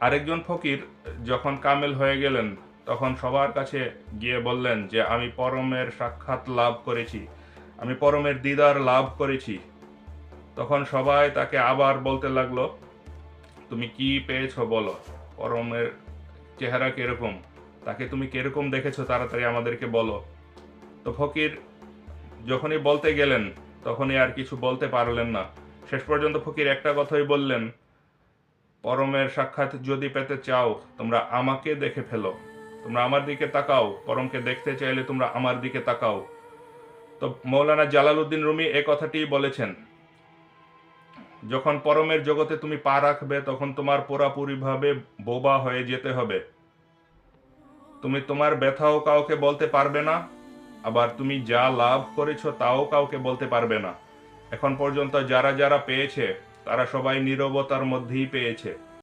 আরেকজন ফকির যখন কামেল হয়ে গেলেন, তখন সবার কাছে গিয়ে বললেন যে, আমি পরমের সাক্ষাৎ লাভ করেছি। আমি পরমের দিদার লাভ করেছি। তখন সবাই তাকে আবার বলতে লাগল, তুমি কি পেয়েছ বলো? পরমের চেহারা কীরকম? তাকে তুমি কীরকম দেখেছ? তাড়াতাড়ি আমাদেরকে বলো। তো ফকির যখনই বলতে গেলেন, তখনই আর কিছু বলতে পারলেন না। শেষ পর্যন্ত ফকির একটা কথাই বললেন পরমের সাক্ষাৎ যদি পেতে চাও, তোমরা আমাকে দেখে ফেলো। তোমরা আমার দিকে তাকাও, পরমকে দেখতে চাইলে তোমরা আমার দিকে তাকাও। তো মৌলানা জালালউদ্দিন রুমি এই কথাটি বলেছেন, যখন পরমের জগতে তুমি পা রাখবে, তখন তোমার পুরাপুরিভাবে বোবা হয়ে যেতে হবে। তুমি তোমার ব্যথাও কাউকে বলতে পারবে না, আবার তুমি যা লাভ করেছ তাও কাউকে বলতে পারবে না। এখন পর্যন্ত যারা যারা পেয়েছে তারা সবাই নিরবতার মধ্যেই পেয়েছে।